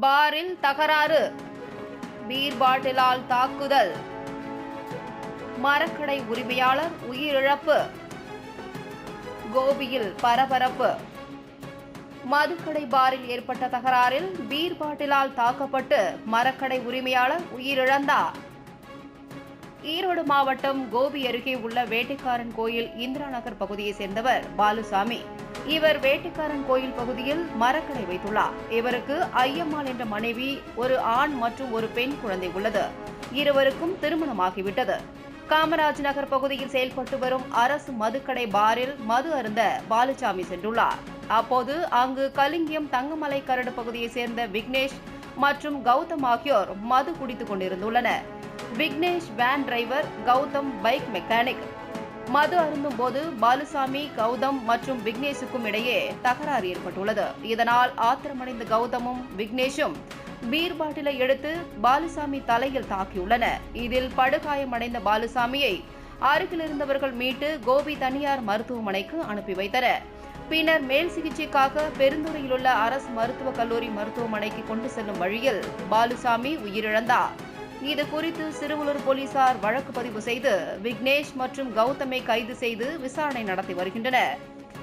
பாரில் தகராறு. பீர் பாட்டிலால் தாக்குதல். மரக்கடை உரிமையாளர் உயிரிழப்பு. கோபியில் பரபரப்பு. மதுக்கடை பாரில் ஏற்பட்ட தகராறில் பீர் பாட்டிலால் தாக்கப்பட்டு மரக்கடை உரிமையாளர் உயிரிழந்தார். ஈரோடு மாவட்டம் கோபி அருகே உள்ள வேட்டைக்காரன் கோயில் இந்திரா நகர் பகுதியைச் சேர்ந்தவர் பாலுசாமி. இவர் வேட்டைக்காரன் கோயில் பகுதியில் மரக்கடை வைத்துள்ளார். இவருக்கு ஐயம்மாள் என்ற மனைவி ஒரு ஆண் மற்றும் ஒரு பெண் குழந்தை உள்ளது. இருவருக்கும் திருமணமாகிவிட்டது. காமராஜ் நகர் பகுதியில் செயல்பட்டு வரும் அரசு மதுக்கடை பாரில் மது அருந்த பாலுசாமி சென்றுள்ளார். அப்போது அங்கு கலிங்கியம் தங்கமலை கரடு பகுதியைச் சேர்ந்த விக்னேஷ் மற்றும் கௌதம் ஆகியோர் மது குடித்துக் கொண்டிருந்துள்ளனர். Vignesh van driver Gautham bike mechanic மது அருந்தும் போது பாலுசாமி கௌதம் மற்றும் விக்னேஷுக்கும் இடையே தகராறு ஏற்பட்டுள்ளது. இதனால் ஆத்திரமடைந்த கௌதமும் விக்னேஷும் பீர் பாட்டிலை எடுத்து பாலுசாமி தலையில் தாக்கியுள்ளனர். இதில் படுகாயமடைந்த பாலுசாமியை அருகில் இருந்தவர்கள் மீட்டு கோபி தனியார் மருத்துவமனைக்கு அனுப்பி வைத்தனர். பின்னர் மேல் சிகிச்சைக்காக பெருந்துறையில் உள்ள அரசு மருத்துவக் கல்லூரி மருத்துவமனைக்கு கொண்டு செல்லும் வழியில் பாலுசாமி உயிரிழந்தார். இது குறித்து சிறுவலூர் போலீசார் வழக்கு பதிவு செய்து விக்னேஷ் மற்றும் கௌதமை கைது செய்து விசாரணை நடத்தி வருகின்றனர்.